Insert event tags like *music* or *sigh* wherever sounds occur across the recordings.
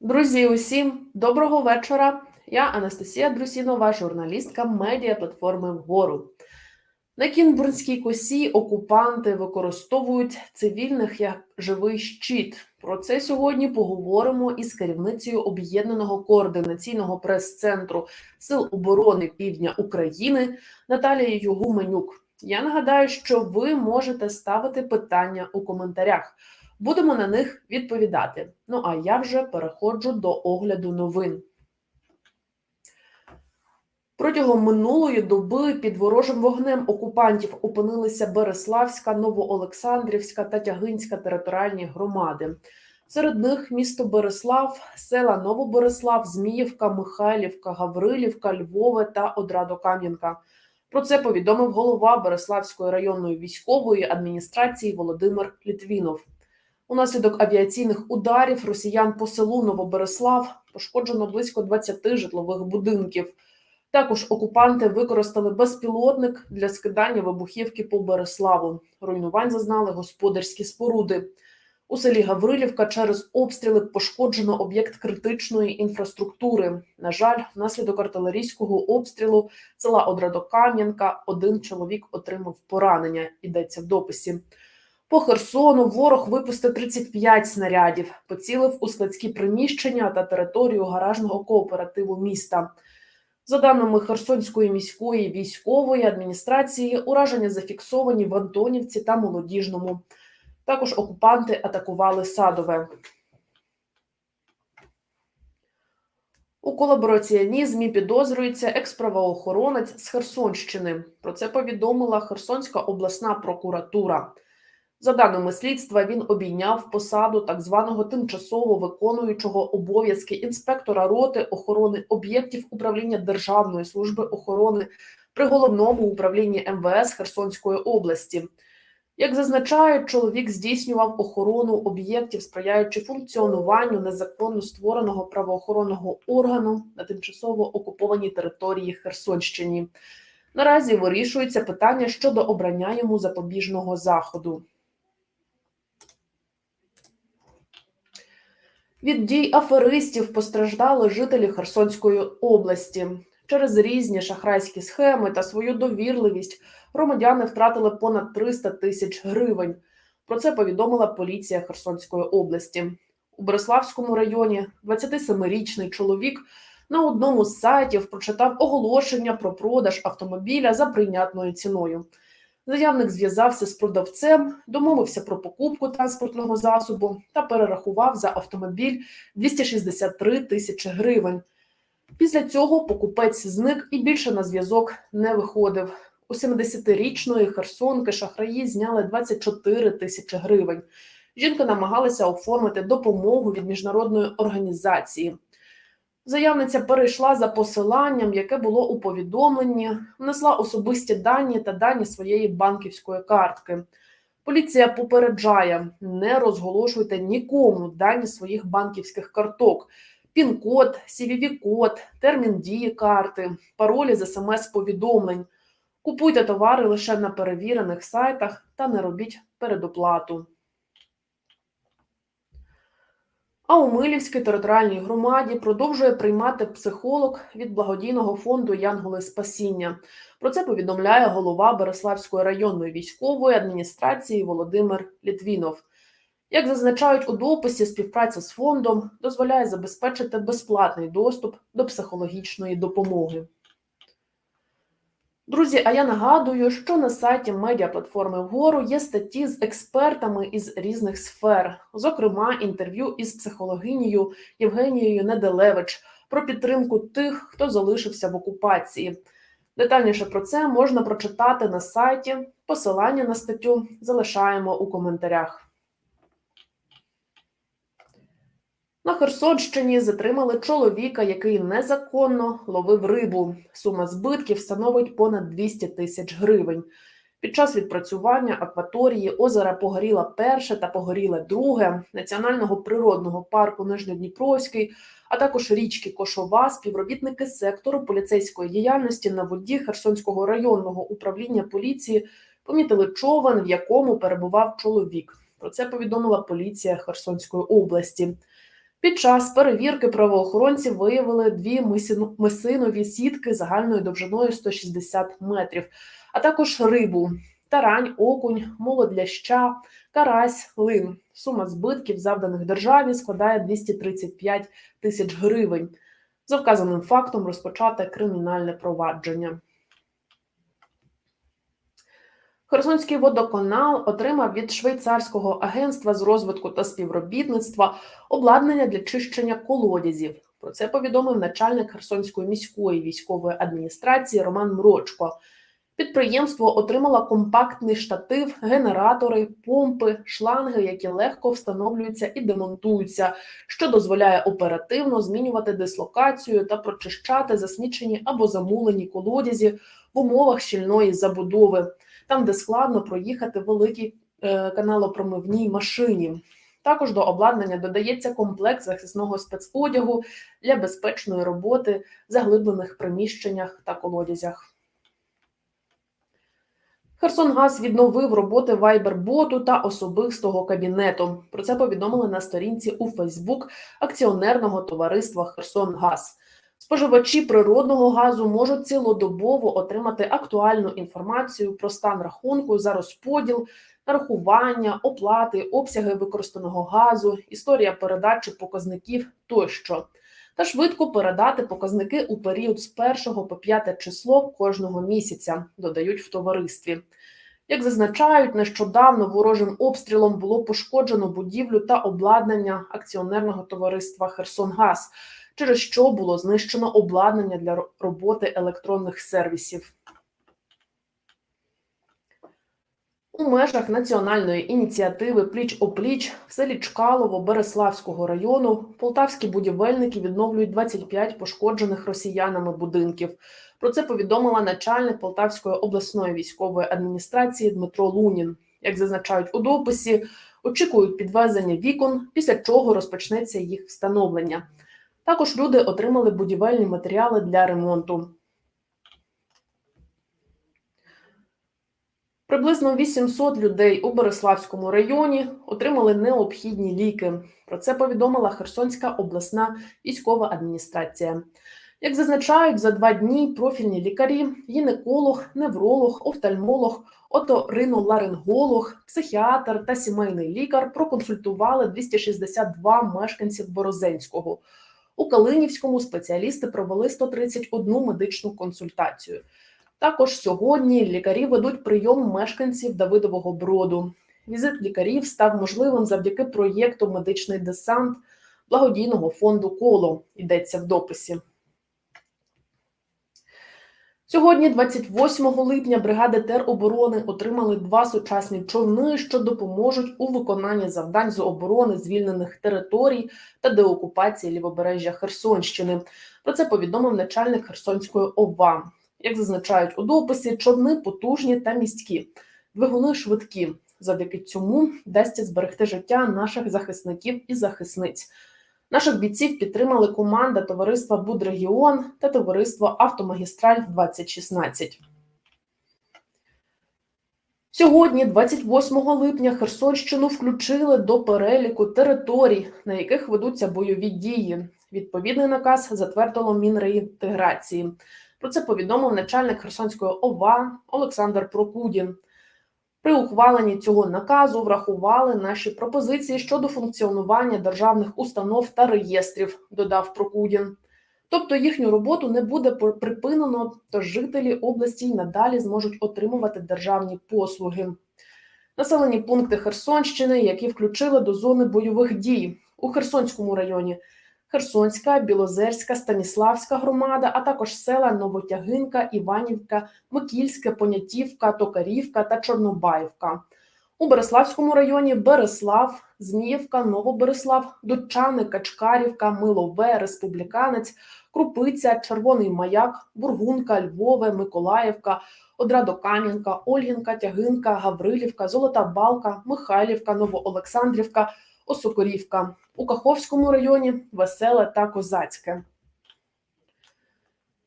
Друзі, усім доброго вечора. Я Анастасія Друсінова, журналістка медіа платформи Вгору. На Кінбурнській косі окупанти використовують цивільних як живий щит. Про це сьогодні поговоримо із керівницею об'єднаного координаційного прес-центру Сил оборони Півдня України Наталією Гуменюк. Я нагадаю, що ви можете ставити питання у коментарях. Будемо на них відповідати. Ну а я вже переходжу до огляду новин. Протягом минулої доби під ворожим вогнем окупантів опинилися Береславська, Новоолександрівська та Тягинська територіальні громади. Серед них місто Береслав, села Новобереслав, Зміївка, Михайлівка, Гаврилівка, Львове та Одрадокам'янка. Про це повідомив голова Береславської районної військової адміністрації Володимир Літвінов. Унаслідок авіаційних ударів росіян по селу Новобереслав пошкоджено близько 20 житлових будинків. Також окупанти використали безпілотник для скидання вибухівки по Береславу. Руйнувань зазнали господарські споруди. У селі Гаврилівка через обстріли пошкоджено об'єкт критичної інфраструктури. На жаль, внаслідок артилерійського обстрілу села Одрадокам'янка один чоловік отримав поранення. Йдеться в дописі. По Херсону ворог випустив 35 снарядів, поцілив у складські приміщення та територію гаражного кооперативу міста. За даними Херсонської міської військової адміністрації, ураження зафіксовані в Антонівці та Молодіжному. Також окупанти атакували Садове. У колабораціонізмі підозрюється екс-правоохоронець з Херсонщини. Про це повідомила Херсонська обласна прокуратура. За даними слідства, він обійняв посаду так званого тимчасово виконуючого обов'язки інспектора роти охорони об'єктів управління Державної служби охорони при головному управлінні МВС Херсонської області. Як зазначають, чоловік здійснював охорону об'єктів, сприяючи функціонуванню незаконно створеного правоохоронного органу на тимчасово окупованій території Херсонщині. Наразі вирішується питання щодо обрання йому запобіжного заходу. Від дій аферистів постраждали жителі Херсонської області. Через різні шахрайські схеми та свою довірливість громадяни втратили понад 300 тисяч гривень. Про це повідомила поліція Херсонської області. У Береславському районі 27-річний чоловік на одному з сайтів прочитав оголошення про продаж автомобіля за прийнятною ціною. Заявник зв'язався з продавцем, домовився про покупку транспортного засобу та перерахував за автомобіль 263 тисячі гривень. Після цього покупець зник і більше на зв'язок не виходив. У 70-річної Херсонки шахраї зняли 24 тисячі гривень. Жінка намагалася оформити допомогу від міжнародної організації. Заявниця перейшла за посиланням, яке було у повідомленні, внесла особисті дані та дані своєї банківської картки. Поліція попереджає: не розголошуйте нікому дані своїх банківських карток, пін-код, cvv код термін дії карти, паролі з смс-повідомлень. Купуйте товари лише на перевірених сайтах та не робіть передоплату. А у Милівській територіальній громаді продовжує приймати психолог від благодійного фонду Янголи Спасіння. Про це повідомляє голова Береславської районної військової адміністрації Володимир Літвінов. Як зазначають у дописі, співпраця з фондом дозволяє забезпечити безплатний доступ до психологічної допомоги. Друзі, а я нагадую, що на сайті медіаплатформи вгору є статті з експертами із різних сфер, зокрема, інтерв'ю із психологинею Євгенією Неделевич про підтримку тих, хто залишився в окупації. Детальніше про це можна прочитати на сайті. Посилання на статтю залишаємо у коментарях. На Херсонщині затримали чоловіка, який незаконно ловив рибу. Сума збитків становить понад 200 тисяч гривень. Під час відпрацювання акваторії озера Погоріла перше та Погоріле друге національного природного парку Нижньодніпровський, а також річки Кошова, співробітники сектору поліцейської діяльності на воді Херсонського районного управління поліції помітили човен, в якому перебував чоловік. Про це повідомила поліція Херсонської області. Під час перевірки правоохоронці виявили дві мисинові сітки загальною довжиною 160 метрів, а також рибу, тарань, окунь, молодляща, карась, лин. Сума збитків, завданих державі, складає 235 тисяч гривень. За вказаним фактом розпочате кримінальне провадження. Херсонський водоканал отримав від швейцарського агентства з розвитку та співробітництва обладнання для чищення колодязів. Про це повідомив начальник Херсонської міської військової адміністрації Роман Мрочко. Підприємство отримало компактний штатив, генератори, помпи, шланги, які легко встановлюються і демонтуються, що дозволяє оперативно змінювати дислокацію та прочищати засмічені або замулені колодязі в умовах щільної забудови, там, де складно проїхати великій е, каналопромивній машині. Також до обладнання додається комплект захисного спецодягу для безпечної роботи в заглиблених приміщеннях та колодязях. Херсонгаз відновив роботи Viber-боту та особистого кабінету. Про це повідомили на сторінці у Фейсбук акціонерного товариства Херсонгаз. Споживачі природного газу можуть цілодобово отримати актуальну інформацію про стан рахунку за розподіл, нарахування, оплати, обсяги використаного газу, історія передачі показників тощо, та швидко передати показники у період з 1 по 5 число кожного місяця, додають в товаристві. Як зазначають, нещодавно ворожим обстрілом було пошкоджено будівлю та обладнання акціонерного товариства Херсонгаз, через що було знищено обладнання для роботи електронних сервісів. У межах національної ініціативи Пліч опліч в селі Чкалово Береславського району полтавські будівельники відновлюють 25 пошкоджених росіянами будинків. Про це повідомила начальник Полтавської обласної військової адміністрації Дмитро Лунін. Як зазначають у дописі, очікують підвезення вікон, після чого розпочнеться їх встановлення. Також люди отримали будівельні матеріали для ремонту. Приблизно 800 людей у Бориславському районі отримали необхідні ліки. Про це повідомила Херсонська обласна військова адміністрація. Як зазначають, за два дні профільні лікарі, гінеколог, невролог, офтальмолог, оториноларинголог, психіатр та сімейний лікар проконсультували 262 мешканців Борозенського. У Калинівському спеціалісти провели 131 медичну консультацію. Також сьогодні лікарі ведуть прийом мешканців Давидового Броду. Візит лікарів став можливим завдяки проєкту Медичний десант благодійного фонду Коло йдеться в дописі. Сьогодні, 28 липня, бригади тероборони отримали два сучасні човни, що допоможуть у виконанні завдань з оборони звільнених територій та деокупації лівобережжя Херсонщини. Про це повідомив начальник Херсонської ОВА. Як зазначають у дописі, човни потужні та місткі, двигуни швидкі. Завдяки цьому вдасться зберегти життя наших захисників і захисниць. Наших бійців підтримали команда товариства Будрегіон та товариство Автомагістраль 2016. Сьогодні, 28 липня, Херсонщину включили до переліку територій, на яких ведуться бойові дії. Відповідний наказ затвердило Мінреінтеграції. Про це повідомив начальник Херсонської ОВА Олександр Прокудін. При ухваленні цього наказу врахували наші пропозиції щодо функціонування державних установ та реєстрів, додав Прокудін. Тобто їхню роботу не буде припинено, тож жителі області й надалі зможуть отримувати державні послуги. Населені пункти Херсонщини, які включили до зони бойових дій у Херсонському районі. Херсонська, Білозерська, Станіславська громада, а також села Новотягинка, Іванівка, Микільське, Понятівка, Токарівка та Чорнобаївка. У Береславському районі Береслав, Зміївка, Новобереслав, Дудчани, Качкарівка, Милове, Республіканець, Крупиця, Червоний Маяк, Бургунка, Львове, Миколаївка, Одрадокам'янка, Ольгінка, Тягинка, Гаврилівка, Золота Балка, Михайлівка, Новоолександрівка, Осокорівка. У Каховському районі Веселе та Козацьке.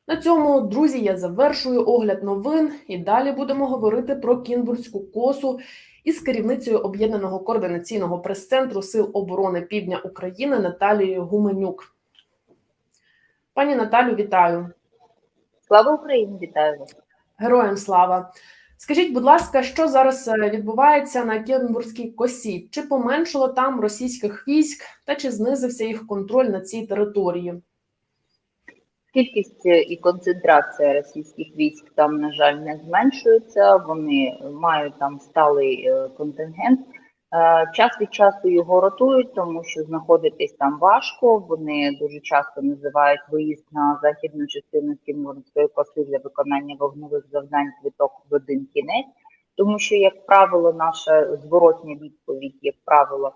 На цьому, друзі, я завершую огляд новин і далі будемо говорити про Кінбурзьку косу із керівницею об'єднаного координаційного прес-центру Сил оборони Півдня України Наталією Гуменюк. Пані Наталю, вітаю. Слава Україні, вітаю вас. Героям слава. Скажіть, будь ласка, що зараз е, відбувається на Кенбурзькій косі? Чи поменшало там російських військ, та чи знизився їх контроль на цій території? Кількість е, і концентрація російських військ там, на жаль, не зменшується. Вони мають там сталий е, контингент. Е, Час від часу його ротують, тому що знаходитись там важко. Вони дуже часто називають виїзд на західну частину Кіморської коси для виконання вогневих завдань квіток в один кінець, тому що, як правило, наша зворотня відповідь, як правило,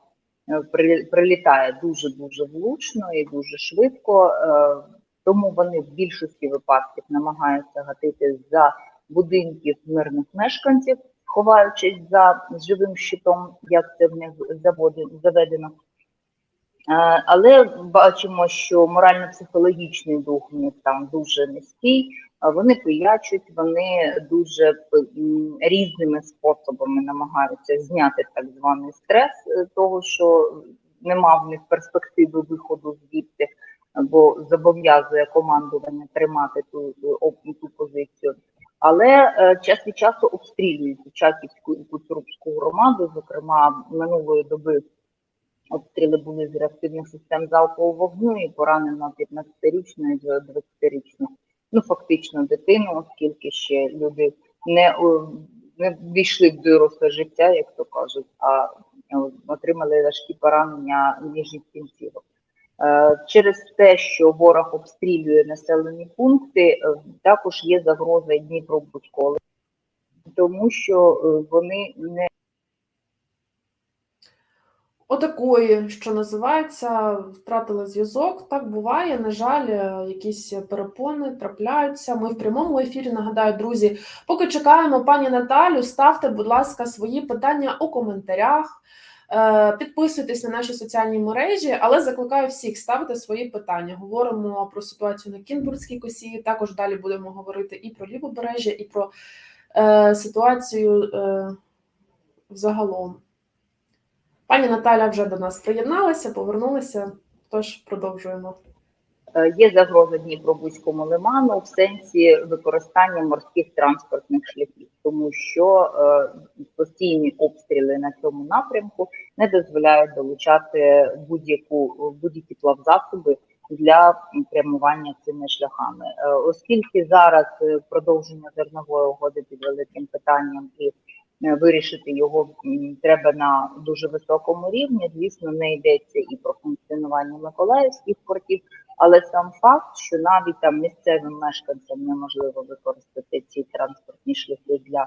е, прилітає дуже дуже влучно і дуже швидко. Е, Тому вони в більшості випадків намагаються гатити за будинків мирних мешканців, ховаючись за живим щитом, як це в них заведено. Е, Але бачимо, що морально-психологічний дух в них там дуже низький. Вони пиячуть, вони дуже різними способами намагаються зняти так званий стрес е, того, що нема в них перспективи виходу звідти, бо зобов'язує командування тримати ту, ту позицію. Але е, час від часу обстрілюють Чаківську і Куцурубську громаду. Зокрема, минулої доби обстріли були з реактивних систем залпового вогню і поранено 15-річну і 20-річну, ну фактично дитину, оскільки ще люди не, о, не війшли в доросле життя, як то кажуть, а е, отримали важкі поранення ніжніх кінцівок. Е, Через те, що ворог обстрілює населені пункти, е, також є загроза і Дніпробудського, тому що е, вони не Отакої, що називається, втратили зв'язок. Так буває. На жаль, якісь перепони трапляються. Ми в прямому ефірі. Нагадаю, друзі, поки чекаємо пані Наталю, ставте, будь ласка, свої питання у коментарях. Е, Підписуйтесь на наші соціальні мережі, але закликаю всіх ставити свої питання. Говоримо про ситуацію на Кінбурзькій косі. Також далі будемо говорити і про лівобережжя, і про е, ситуацію е, взагалом. Пані Наталя вже до нас приєдналася, повернулася, тож продовжуємо. Е, Є загроза Дніпробузькому лиману в сенсі використання морських транспортних шляхів, тому що е, постійні обстріли на цьому напрямку не дозволяють долучати будь-яку будь-які плавзасоби для прямування цими шляхами. Е, Оскільки зараз продовження зернової угоди під великим питанням і вирішити його треба на дуже високому рівні, звісно, не йдеться і про функціонування миколаївських портів. Але сам факт, що навіть там місцевим мешканцям неможливо використати ці транспортні шляхи для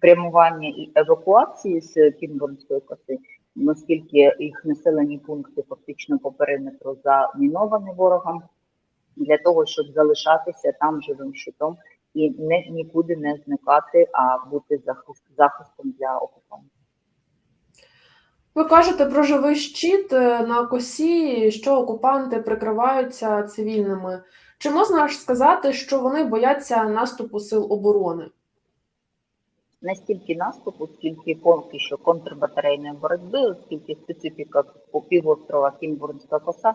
прямування і евакуації з Кінбурнської коси, оскільки їх населені пункти фактично по периметру заміновані ворогом, для того, щоб залишатися там живим щитом і не нікуди не зникати, а бути захист, захистом для окупантів. Ви кажете про живий щит е, на косі, що окупанти прикриваються цивільними. Чи можна ж сказати, що вони бояться наступу сил оборони? настільки наступу, скільки поки що контрбатарейної боротьби, оскільки специфіка півострова Кімбурнська коса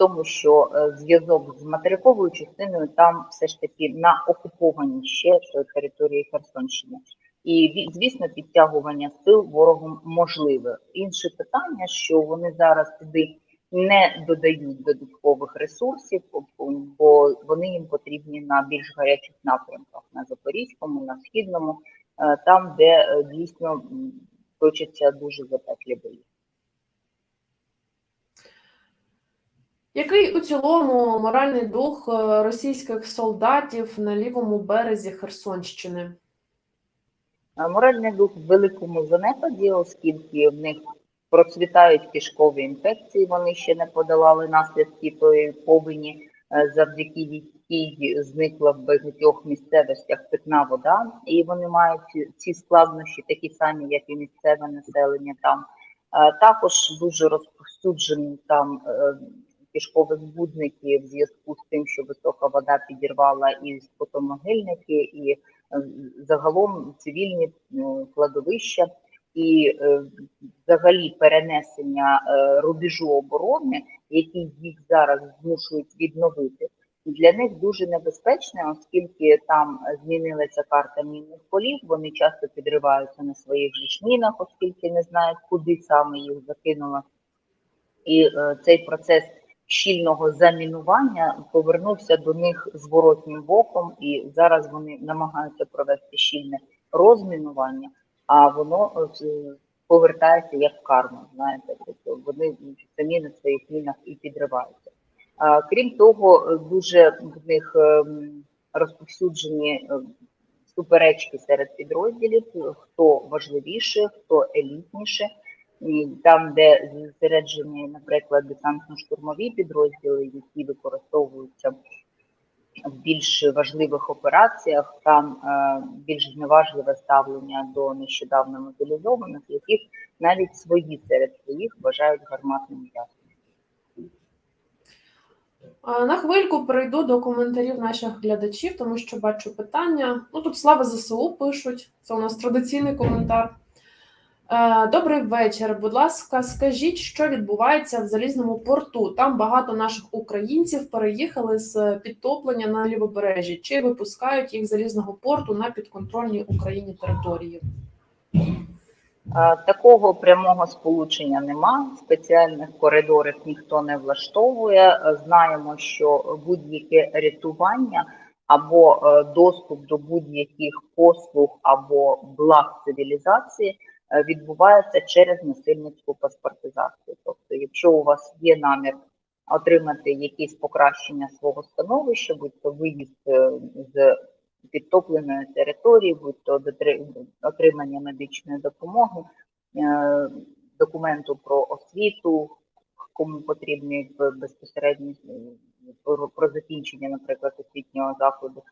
тому, що е, зв'язок з материковою частиною там все ж таки на окупованій ще е, території Херсонщини. І звісно, підтягування сил ворогом можливе. Інше питання, що вони зараз туди не додають додаткових ресурсів, бо вони їм потрібні на більш гарячих напрямках на Запорізькому, на східному, е, там, де дійсно точаться дуже запеклі бої. Який у цілому моральний дух е, російських солдатів на лівому березі Херсонщини? Моральний дух в великому занепаді, оскільки в них процвітають кишкові інфекції, вони ще не подолали наслідки тої повені, е, завдяки якій зникла в багатьох місцевостях питна вода, і вони мають ці- складнощі такі самі, як і місцеве населення там. Е, Також дуже розповсюджені там кишкові збудники в зв'язку з тим, що висока вода підірвала і спотомогильники, і е, загалом цивільні е, кладовища. і е, взагалі перенесення е, рубежу оборони, який їх зараз змушують відновити, для них дуже небезпечне, оскільки там змінилася карта мінних полів. Вони часто підриваються на своїх мінах, оскільки не знають, куди саме їх закинуло. І е, цей процес щільного замінування повернувся до них зворотнім боком, і зараз вони намагаються провести щільне розмінування, а воно е, повертається як карма. Знаєте, тобто вони самі на своїх мінах і підриваються. А, Крім того, дуже в них ем, розповсюджені е, суперечки серед підрозділів, хто важливіше, хто елітніше. І там, де зосереджені, наприклад, десантно-штурмові підрозділи, які використовуються в більш важливих операціях, там е, більш зневажливе ставлення до нещодавно мобілізованих, яких навіть свої серед своїх вважають гарматним м'ясом. На хвильку перейду до коментарів наших глядачів, тому що бачу питання. Ну тут слава ЗСУ пишуть. Це у нас традиційний коментар. Е, Добрий вечір. Будь ласка, скажіть, що відбувається в залізному порту? Там багато наших українців переїхали з підтоплення на лівобережжі. Чи випускають їх з залізного порту на підконтрольній Україні території? Е, Такого прямого сполучення нема, спеціальних коридорів ніхто не влаштовує. Знаємо, що будь-яке рятування або е, доступ до будь-яких послуг або благ цивілізації відбувається через насильницьку паспортизацію. Тобто, якщо у вас є намір отримати якісь покращення свого становища, будь то виїзд е, з підтопленої території, будь то отримання медичної допомоги, е, документу про освіту, кому потрібний в- безпосередньо е, про, закінчення, наприклад, освітнього закладу,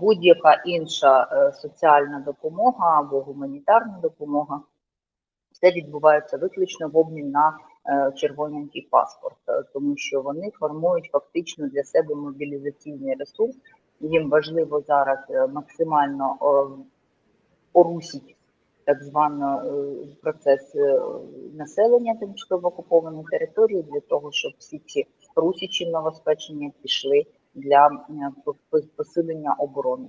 будь-яка інша е, соціальна допомога або гуманітарна допомога, все відбувається виключно в обмін на е, червоненький паспорт, е, тому що вони формують фактично для себе мобілізаційний ресурс. Їм важливо зараз е, максимально е, порусити так звано е, процес е, населення тимчасово окупованої території для того, щоб всі ці русичі новоспечення пішли для по- по- посилення оборони.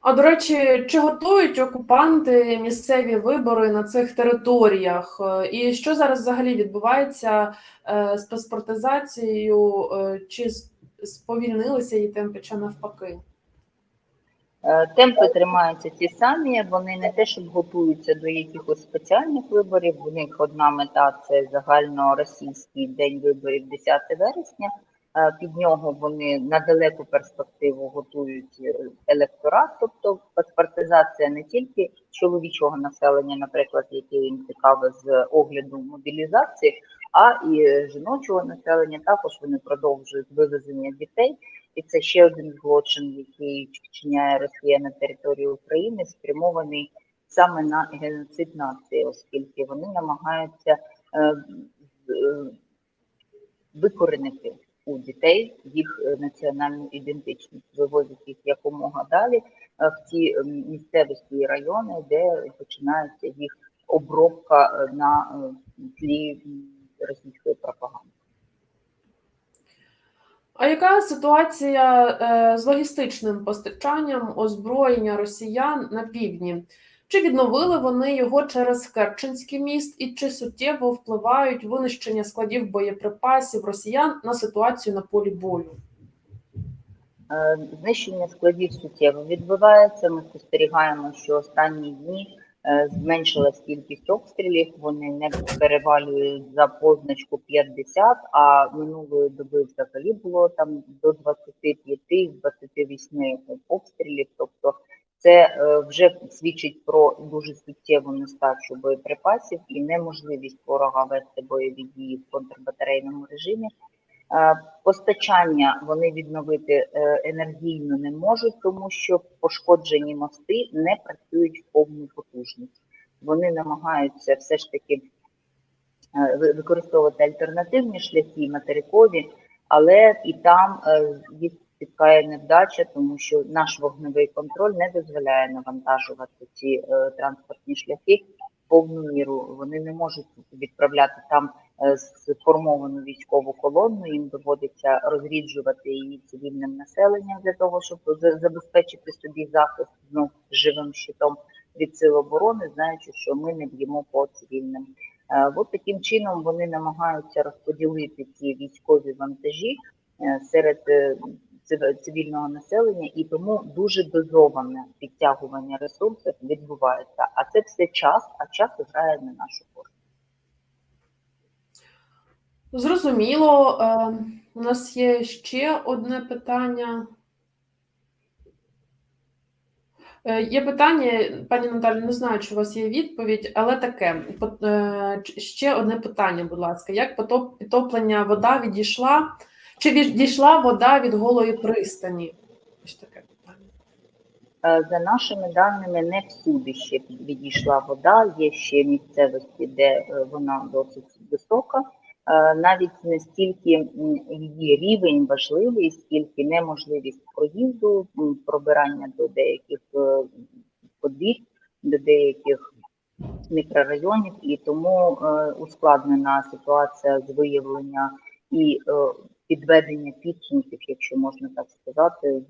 А до речі, чи готують окупанти місцеві вибори на цих територіях? Е, І що зараз взагалі відбувається е, з паспортизацією? Е, Чи сповільнилися її темпи, чи навпаки? Темпи тримаються ті самі, вони не те, щоб готуються до якихось спеціальних виборів. У них одна мета це загальноросійський день виборів 10 вересня. Під нього вони на далеку перспективу готують е, електорат, тобто паспортизація не тільки чоловічого населення, наприклад, яке їм цікаве з огляду мобілізації, а і жіночого населення. Також вони продовжують вивезення дітей. І це ще один злочин, який вчиняє Росія на території України, спрямований саме на геноцид нації, оскільки вони намагаються е, е, викоренити у дітей їх е, національну ідентичність, вивозять їх якомога далі е, в ті місцевості і райони, де починається їх обробка е, на тлі російської пропаганди. А яка ситуація з логістичним постачанням озброєння росіян на півдні? Чи відновили вони його через Керченський міст, і чи суттєво впливають винищення складів боєприпасів росіян на ситуацію на полі бою? Е, Знищення складів суттєво відбувається. Ми спостерігаємо, що останні дні е, зменшилась кількість обстрілів. Вони не перевалюють за позначку 50, а минулої доби взагалі було там до 25-28 обстрілів. Тобто це е, вже свідчить про дуже суттєву нестачу боєприпасів і неможливість ворога вести бойові дії в контрбатарейному режимі. Е, Постачання вони відновити е, енергійно не можуть, тому що пошкоджені мости не працюють в повну потужність. Вони намагаються все ж таки використовувати альтернативні шляхи материкові, але і там їх спіткає невдача, тому що наш вогневий контроль не дозволяє навантажувати ці е, транспортні шляхи в повну міру. Вони не можуть відправляти там е, сформовану військову колону. Їм доводиться розріджувати її цивільним населенням для того, щоб забезпечити собі захист ну, живим щитом від сил оборони, знаючи, що ми не б'ємо по цивільним. Е, От таким чином вони намагаються розподілити ці військові вантажі е, серед цивільного населення, і тому дуже дозоване підтягування ресурсів відбувається. А це все час, а час грає на нашу користь. Зрозуміло. Е, у нас є ще одне питання. Е, Є питання, пані Наталі, не знаю, чи у вас є відповідь, але таке. Е, Ще одне питання, будь ласка. Як підтоплення вода відійшла? Чи відійшла вода від голої пристані? Ось таке питання. Е, За нашими даними, не всюди ще відійшла вода. Є ще місцевості, де е, вона досить висока. Е, Навіть не стільки її рівень важливий, скільки неможливість проїзду, пробирання до деяких подвір'я, до деяких мікрорайонів, і тому ускладнена ситуація з виявлення і підведення підсумків, якщо можна так сказати,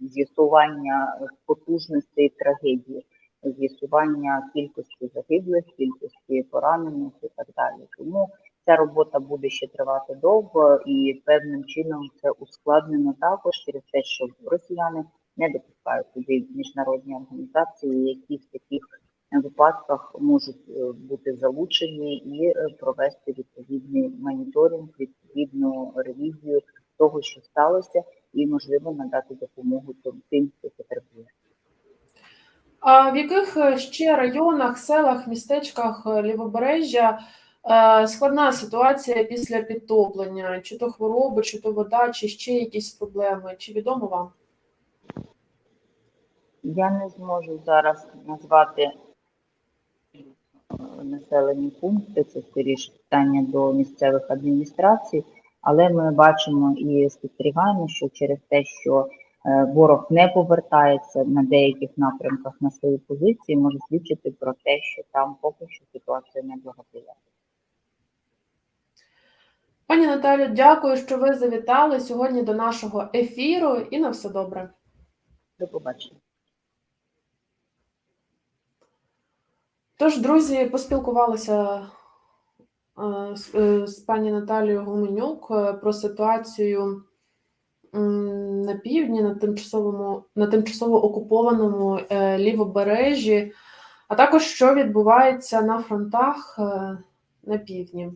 з'ясування потужностей трагедії, з'ясування кількості загиблих, кількості поранених і так далі. Тому ця робота буде ще тривати довго, і певним чином це ускладнено також через те, що росіяни не допускають туди міжнародні організації, які в таких випадках можуть е, бути залучені і е, провести відповідний моніторинг, відповідну ревізію того, що сталося, і можливо надати допомогу тим- хто потребує. А в яких е, ще районах, селах, містечках лівобережжя складна ситуація після підтоплення? Чи то хвороби, чи то вода, чи ще якісь проблеми? Чи відомо вам? Я не зможу зараз назвати населені пункти, це скоріше питання до місцевих адміністрацій, але ми бачимо і спостерігаємо, що через те, що е, ворог не повертається на деяких напрямках на свої позиції, може свідчити про те, що там поки що ситуація не благоприятна. Пані Наталю, дякую, що ви завітали сьогодні до нашого ефіру і на все добре. До побачення. Тож, друзі, поспілкувалися е, з, е, з пані Наталією Гуменюк е, про ситуацію на півдні, на тимчасовому, на тимчасово окупованому лівобережжі, а також що відбувається на фронтах на півдні.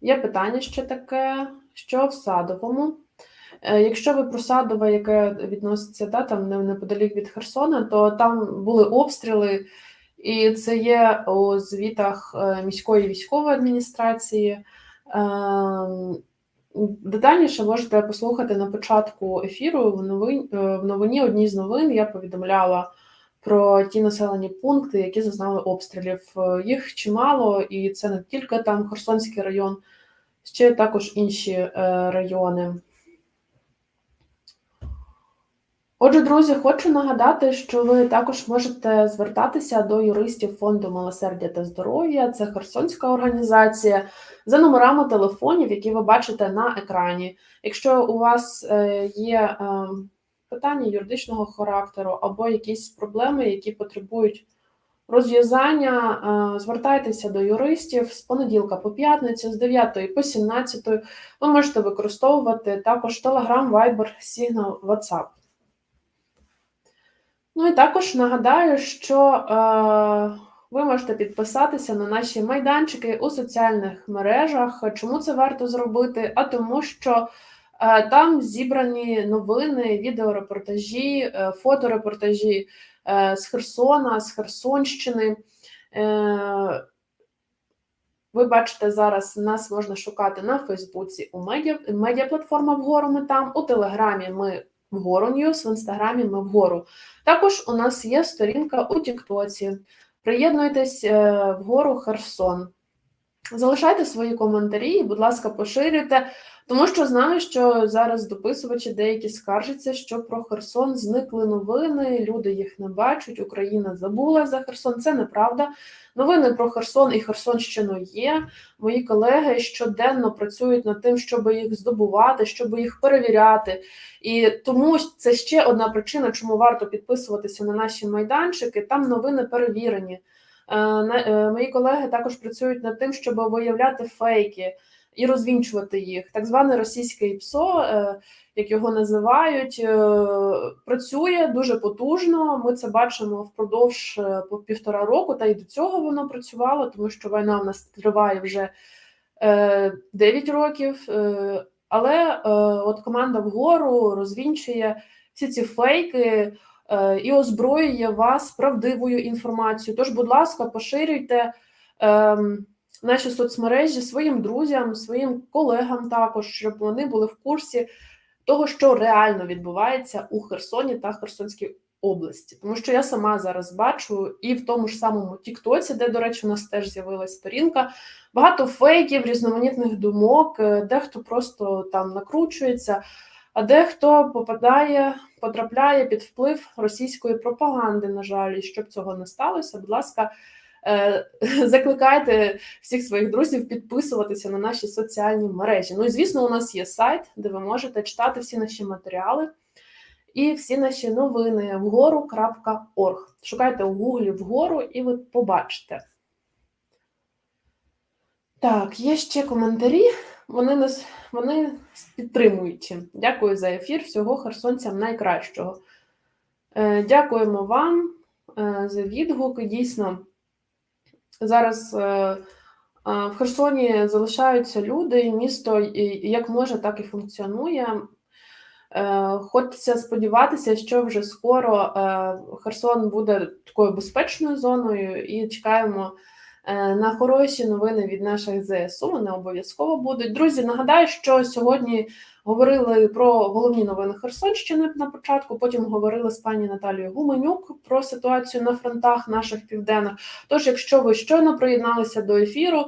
Є питання ще таке, що в Садовому. Якщо ви про Садове, яке відноситься да, там неподалік від Херсона, то там були обстріли, і це є у звітах е, міської військової адміністрації. Ем, Детальніше можете послухати на початку ефіру в новин, е, в новині одній з новин я повідомляла про ті населені пункти, які зазнали обстрілів. Е, Їх чимало, і це не тільки там Херсонський район, ще також інші райони. Отже, друзі, хочу нагадати, що ви також можете звертатися до юристів фонду милосердя та здоров'я. Це Херсонська організація за номерами телефонів, які ви бачите на екрані. Якщо у вас е, є е, питання юридичного характеру або якісь проблеми, які потребують розв'язання, е, звертайтеся до юристів з понеділка по п'ятницю, з 9 по 17. Ви можете використовувати також Telegram, Viber, Signal, WhatsApp. Ну і також нагадаю, що е, ви можете підписатися на наші майданчики у соціальних мережах. Чому це варто зробити? А тому, що е, там зібрані новини, відеорепортажі, е, фоторепортажі е, з Херсона, з Херсонщини. Е, ви бачите, зараз нас можна шукати на Фейсбуці у медіа, медіаплатформа вгору ми там, у Телеграмі ми вгору Ньюс, в інстаграмі ми вгору. Також у нас є сторінка у Тіктоці. Приєднуйтесь е, вгору Херсон. Залишайте свої коментарі, будь ласка, поширюйте, тому що знаю, що зараз дописувачі деякі скаржаться, що про Херсон зникли новини, люди їх не бачать, Україна забула за Херсон. Це неправда. Новини про Херсон і Херсонщину є. Мої колеги щоденно працюють над тим, щоб їх здобувати, щоб їх перевіряти. І тому це ще одна причина, чому варто підписуватися на наші майданчики. Там новини перевірені. Е, е, Мої колеги також працюють над тим, щоб виявляти фейки і розвінчувати їх. Так зване російське ІПСО, е, як його називають, е, працює дуже потужно. Ми це бачимо впродовж е, півтора року, та й до цього воно працювало, тому що війна в нас триває вже е, 9 років. Але от команда вгору розвінчує всі ці фейки і озброює вас правдивою інформацією. Тож, будь ласка, поширюйте ем, наші соцмережі своїм друзям, своїм колегам також, щоб вони були в курсі того, що реально відбувається у Херсоні та Херсонській області. Тому що я сама зараз бачу і в тому ж самому Тіктоці, де, до речі, у нас теж з'явилась сторінка, багато фейків, різноманітних думок, е, дехто просто там накручується, а дехто попадає, потрапляє під вплив російської пропаганди, на жаль, і щоб цього не сталося, будь ласка. Е, *laughs* Закликайте всіх своїх друзів підписуватися на наші соціальні мережі. Ну і звісно, у нас є сайт, де ви можете читати всі наші матеріали і всі наші новини вгору.орг. Шукайте у гуглі вгору, і ви побачите. Так, є ще коментарі. Вони нас вони підтримуючі. Дякую за ефір. Всього херсонцям найкращого. Е, дякуємо вам е, за відгуки. Дійсно, зараз е, е, в Херсоні залишаються люди, місто як може, так і функціонує. Е, Хочеться сподіватися, що вже скоро Херсон буде такою безпечною зоною, і чекаємо на хороші новини від наших ЗСУ. Вони обов'язково будуть. Друзі, нагадаю, що сьогодні говорили про головні новини Херсонщини на початку. Потім говорили з пані Наталією Гуменюк про ситуацію на фронтах наших південних. Тож, якщо ви щойно приєдналися до ефіру,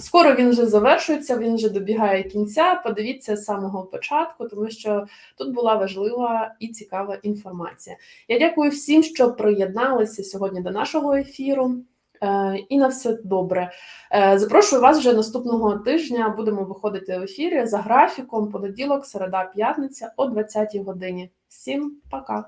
скоро він вже завершується, він вже добігає кінця. Подивіться з самого початку, тому що тут була важлива і цікава інформація. Я дякую всім, що приєдналися сьогодні до нашого ефіру. Е, І на все добре. Е, Запрошую вас вже наступного тижня. Будемо виходити в ефірі за графіком понеділок, середа, п'ятниця о 20-й годині. Всім пока!